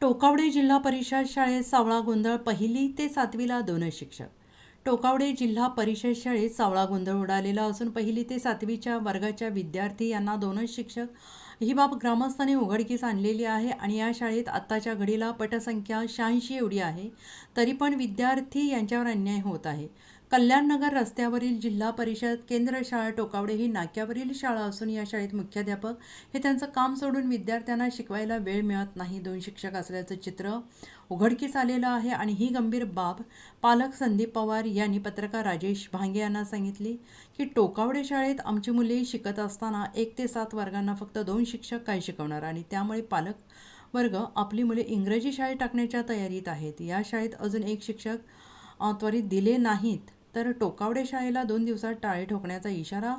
टोकावडे जिल्हा परिषद शाळेत सावळा गोंधळ पहिली ते सातवीला दोनच शिक्षक. टोकावडे जिल्हा परिषद शाळेत सावळा गोंधळ उडालेला असून पहिली ते सातवीच्या वर्गाच्या विद्यार्थी यांना दोनच शिक्षक. ही बाब ग्रामस्थांनी उघडकीस आणलेली आहे आणि या शाळेत आत्ताच्या घडीला पटसंख्या शहाऐंशी एवढी आहे तरी पण विद्यार्थी यांच्यावर अन्याय होत आहे. कल्याणनगर रस्त्यावरील जिल्हा परिषद केंद्र शाळा टोकावडे ही नाक्यावरील शाळा असून या शाळेत मुख्याध्यापक. हे त्यांचं काम सोडून विद्यार्थ्यांना शिकवायला वेळ मिळत नाही दोन शिक्षक असल्याचं चित्र उघडकीस आलेलं आहे आणि ही गंभीर बाब पालक संदीप पवार यांनी पत्रकार राजेश भांगे यांना सांगितली की टोकावडे शाळेत आमची मुले शिकत असताना एक ते सात वर्गांना फक्त दोन शिक्षक काय शिकवणार आणि त्यामुळे पालक वर्ग आपली मुले इंग्रजी शाळेत टाकण्याच्या तयारीत आहेत. या शाळेत अजून एक शिक्षक त्वरित दिले नाहीत. तर टोकावडे शाळेला दोन दिवसात टाळे ठोकण्याचा इशारा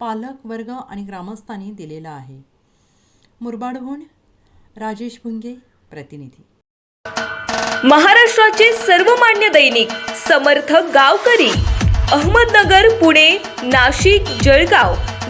पालक वर्ग आणि ग्रामस्थांनी दिलेला आहे. मुरबाडहून राजेश भुंगे प्रतिनिधी. महाराष्ट्राचे सर्वमान्य दैनिक समर्थ गावकरी अहमदनगर पुणे नाशिक जळगाव.